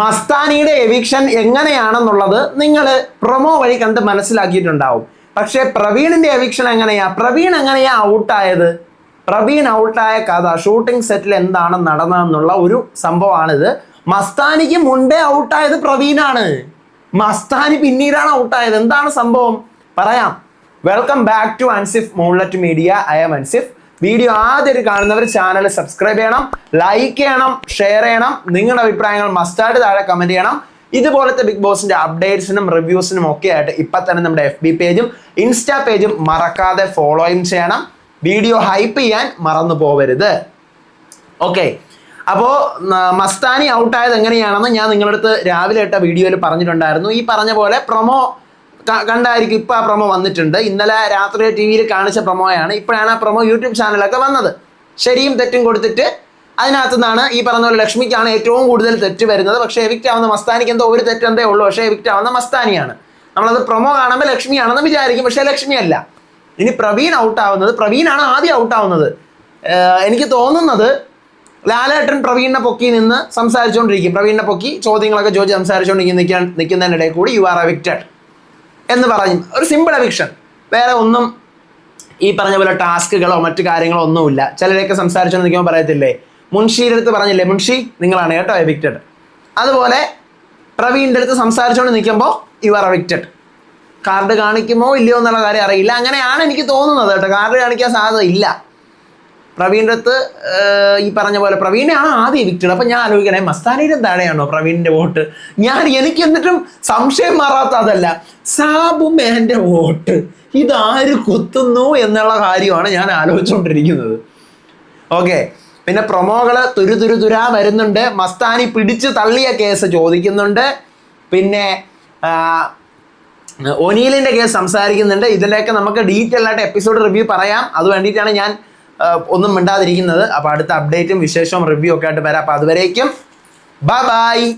മസ്താനിയുടെ eviction എങ്ങനെയാണെന്നുള്ളത് നിങ്ങൾ promo വഴി കണ്ട് മനസ്സിലാക്കിയിട്ടുണ്ടാവും. പക്ഷേ പ്രവീണിന്റെ എവിക്ഷൻ എങ്ങനെയാ? പ്രവീൺ എങ്ങനെയാ ഔട്ടായത് പ്രവീൺ ഔട്ടായ കഥ ഷൂട്ടിംഗ് സെറ്റിൽ എന്താണ് നടന്നതെന്നുള്ള ഒരു സംഭവമാണിത്. മസ്താനിക്ക് മുൻപേ ഔട്ടായത് പ്രവീണാണ്. മസ്താനി പിന്നീടാണ് ഔട്ടായത് എന്താണ് സംഭവം? പറയാം. Welcome back to Ansif മോൺലറ്റ് media I M Ansif video ആദ്യം കാണുന്നവർ ചാനൽ സബ്സ്ക്രൈബ് ചെയ്യണം ലൈക്ക് ചെയ്യണം ഷെയർ ചെയ്യണം. നിങ്ങളുടെ അഭിപ്രായങ്ങൾ മസ്റ്റായിട്ട് താഴെ കമന്റ് ചെയ്യണം. ഇതുപോലത്തെ ബിഗ് ബോസിന്റെ അപ്ഡേറ്റ്സിനും റിവ്യൂസിനും ഒക്കെ ആയിട്ട് ഇപ്പൊ തന്നെ നമ്മുടെ എഫ് ബി പേജും ഇൻസ്റ്റാ പേജും മറക്കാതെ ഫോളോയും ചെയ്യണം. വീഡിയോ ഹൈപ്പ് ചെയ്യാൻ മറന്നു പോവരുത്. ഓക്കെ അപ്പോൾ മസ്താനി ഔട്ടായത് എങ്ങനെയാണെന്ന് ഞാൻ നിങ്ങളടുത്ത് രാവിലെ ഇട്ട വീഡിയോയിൽ പറഞ്ഞിട്ടുണ്ടായിരുന്നു. ഈ പറഞ്ഞ പോലെ പ്രൊമോ കണ്ടായിരിക്കും ഇപ്പോൾ ആ പ്രൊമോ വന്നിട്ടുണ്ട്. ഇന്നലെ രാത്രി ടി വിയിൽ കാണിച്ച പ്രൊമോയാണ് ഇപ്പോഴാണ് ആ പ്രൊമോ യൂട്യൂബ് ചാനലൊക്കെ വന്നത്. ശരിയും തെറ്റും കൊടുത്തിട്ട് അതിനകത്തു നിന്നാണ് ഈ പറഞ്ഞ പോലെ ലക്ഷ്മിക്കാണ് ഏറ്റവും കൂടുതൽ തെറ്റ് വരുന്നത്. പക്ഷേ എവിക്റ്റ് ആവുന്ന മസ്താനിക്ക് എന്തോ ഒരു തെറ്റെന്തേ ഉള്ളൂ. പക്ഷേ എവിക്റ്റ് ആവുന്ന മസ്താനിയാണ്. നമ്മളത് പ്രൊമോ കാണുമ്പോൾ ലക്ഷ്മിയാണെന്ന് വിചാരിക്കും. പക്ഷേ ലക്ഷ്മിയല്ല. ഇനി പ്രവീൺ ഔട്ടാവുന്നത് പ്രവീണാണ് ആദ്യം ഔട്ടാവുന്നത് എനിക്ക് തോന്നുന്നത് ലാലേട്ടൻ പ്രവീണിനെ പൊക്കി നിന്ന് സംസാരിച്ചുകൊണ്ടിരിക്കും പ്രവീണിനെ പൊക്കി ചോദ്യങ്ങളൊക്കെ ചോദിച്ച് സംസാരിച്ചുകൊണ്ടിരിക്കും നിൽക്കാൻ നിൽക്കുന്നതിനിടയിൽ കൂടി യു ആർ എവിക്റ്റഡ് എന്ന് പറഞ്ഞു. ഒരു സിമ്പിൾ എവിക്ഷൻ വേറെ ഒന്നും ഈ പറഞ്ഞ പോലെ ടാസ്കുകളോ മറ്റു കാര്യങ്ങളോ ഒന്നുമില്ല. ചിലരൊക്കെ സംസാരിച്ചു നിൽക്കുമ്പോൾ പറയത്തില്ലേ? മുൻഷിയുടെ അടുത്ത് പറഞ്ഞില്ലേ മുൻഷി നിങ്ങളാണ് കേട്ടോ എവിക്റ്റഡ് അതുപോലെ പ്രവീണിന്റെ അടുത്ത് സംസാരിച്ചുകൊണ്ട് നിൽക്കുമ്പോൾ യു ആർ എവിക്റ്റഡ് കാർഡ് കാണിക്കുമോ ഇല്ലയോ എന്നുള്ള കാര്യം അറിയില്ല. അങ്ങനെയാണ് എനിക്ക് തോന്നുന്നത് കേട്ടോ. കാർഡ് കാണിക്കാൻ സാധ്യത ഇല്ല. പ്രവീണിന്റെ ഈ പറഞ്ഞ പോലെ പ്രവീണാണ് ആദ്യം വിക്ടഡ് അപ്പം ഞാൻ ആലോചിക്കണേ മസ്താനയുടെ താഴെയാണോ പ്രവീണിന്റെ വോട്ട്? ഞാൻ എനിക്ക് എന്നിട്ടും സംശയം മാറാത്ത അതല്ല. സാബു മേന്റെ വോട്ട്. ഇതാര് കുത്തുന്നു എന്നുള്ള കാര്യമാണ് ഞാൻ ആലോചിച്ചുകൊണ്ടിരിക്കുന്നത്. ഓക്കെ. പിന്നെ പ്രൊമോകൾ തുരു തുരു തുരാ വരുന്നുണ്ട്. മസ്താനി പിടിച്ചു തള്ളിയ കേസ് ചോദിക്കുന്നുണ്ട്. പിന്നെ ഒനീലിന്റെ കേസ് സംസാരിക്കുന്നുണ്ട്. ഇതിന്റെയൊക്കെ നമുക്ക് ഡീറ്റെയിൽ ആയിട്ട് എപ്പിസോഡ് റിവ്യൂ പറയാം. അത് വേണ്ടിയിട്ടാണ് ഞാൻ ഒന്നും മിണ്ടാതിരിക്കുന്നത്. അപ്പോൾ അടുത്ത അപ്ഡേറ്റും വിശേഷവും റിവ്യൂ ഒക്കെ ആയിട്ട് വരാം. അപ്പോൾ അതുവരേക്കും ബൈ ബൈ